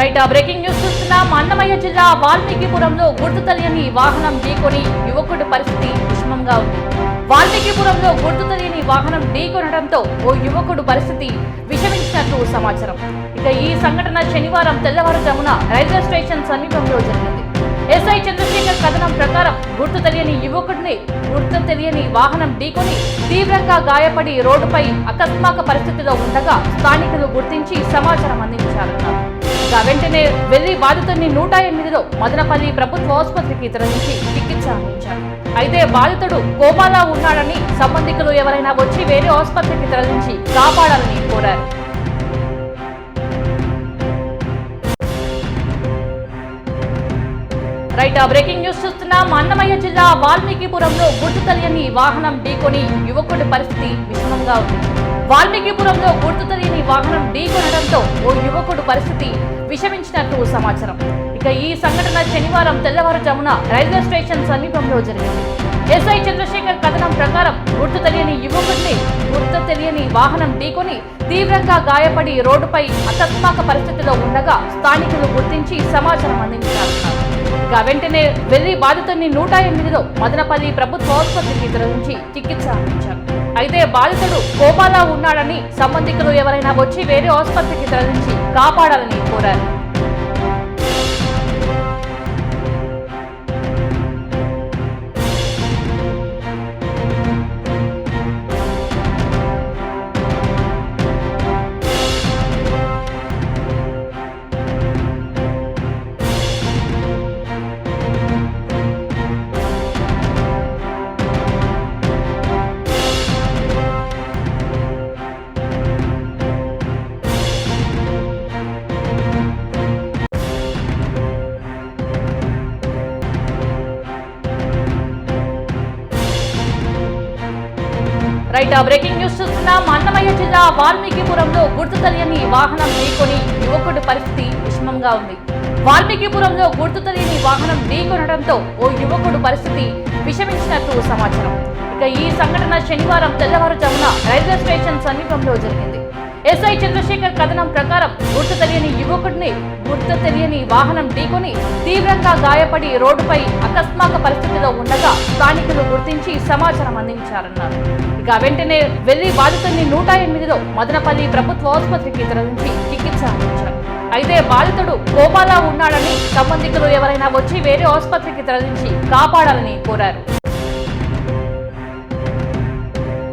Right ఆ breaking news చూస్తున్నాం. అన్నమయ్య జిల్లా వాల్మీకిపురంలో గుర్తు తెలియని వాహనం ఢీకొని యువకుడి పరిస్థితి విషమంగా ఉంది. వాల్మీకిపురంలో గుర్తు తెలియని వాహనం ఢీకొనడంతో ఓ యువకుడు పరిస్థితి విషమించినట్లు సమాచారం. ఇక ఈ సంఘటన శనివారం తెల్లవారుజామున రైల్వే స్టేషన్ సమీపంలో జరిగింది. ఎస్ఐ చంద్రశేఖర్ కథనం ప్రకారం గుర్తు తెలియని యువకుడిని గుర్తు తెలియని వాహనం ఢీకొని తీవ్రంగా గాయపడి రోడ్డుపై అకస్మాక పరిస్థితిలో ఉండగా స్థానికులు గుర్తించి సమాచారం అందించారన్నారు. కాగా వెంటనే వెళ్ళి బాధితుడిని నూట ఎనిమిదిలో మదనపల్లి ప్రభుత్వ ఆసుపత్రికి తరలించి చికిత్స అందించారు. అయితే బాధితుడు కోమాలో ఉన్నాడని సంబంధికులు ఎవరైనా వచ్చి వేరే ఆసుపత్రికి తరలించి కాపాడాలని కోరారు. రైట్ ఆ బ్రేకింగ్ న్యూస్ చూస్తున్నాం. అన్నమయ్య జిల్లా వాల్మీకిపురంలో గుర్తు తెలియని వాహనం ఢీకొని యువకుడి పరిస్థితి విషమంగా ఉంది. వాల్మీకిపురంలో గుర్తు తెలియని వాహనం ఢీకొనడంతో ఓ యువకుడు పరిస్థితి విషమించినట్లు సమాచారం. ఇక ఈ సంఘటన శనివారం తెల్లవారుజామున రైల్వే స్టేషన్ సమీపంలో జరిగింది. ఎస్ఐ చంద్రశేఖర్ కథనం ప్రకారం గుర్తు తెలియని యువకుడిని గుర్తు తెలియని వాహనం ఢీకొని తీవ్రంగా గాయపడి రోడ్డుపై అకస్మాక పరిస్థితిలో ఉండగా స్థానికులు గుర్తించి సమాచారం అందించారు. ఇక వెంటనే వెళ్ళి బాధితుడిని నూట ఎనిమిదిలో మదనపల్లి ప్రభుత్వ ఆసుపత్రికి తరలించి చికిత్స అందించారు. అయితే బాధితుడు కోమాలో ఉన్నాడని సంబంధికులు ఎవరైనా వచ్చి వేరే ఆసుపత్రికి తరలించి కాపాడాలని కోరారు. రైట్ బ్రేకింగ్ న్యూస్ చూస్తున్నాం. అన్నమయ్య జిల్లా వాల్మీకిపురంలో గుర్తు తెలియని వాహనం ఢీకొని యువకుడి పరిస్థితి విషమంగా ఉంది. వాల్మీకిపురంలో గుర్తు తెలియని వాహనం ఢీకొనడంతో ఓ యువకుడు పరిస్థితి విషమించినట్లు సమాచారం. ఇక ఈ సంఘటన శనివారం తెల్లవారుజామున రైల్వే స్టేషన్ సమీపంలో జరిగింది. ఎస్ఐ చంద్రశేఖర్ కథనం ప్రకారం గుర్తు తెలియని యువకుడిని గుర్తు తెలియని వాహనం ఢీకొని తీవ్రంగా గాయపడి రోడ్డుపై అకస్మాక పరిస్థితిలో ఉండగా స్థానికులు గుర్తించి సమాచారం అందించారన్నారు. ఇక వెంటనే వెళ్ళి బాధితుడిని నూట ఎనిమిదిలో మదనపల్లి ప్రభుత్వ ఆసుపత్రికి తరలించి చికిత్స అందించారు. అయితే బాధితుడు గోపాల ఉన్నాడని సంబంధికులు ఎవరైనా వచ్చి వేరే ఆసుపత్రికి తరలించి కాపాడాలని కోరారు.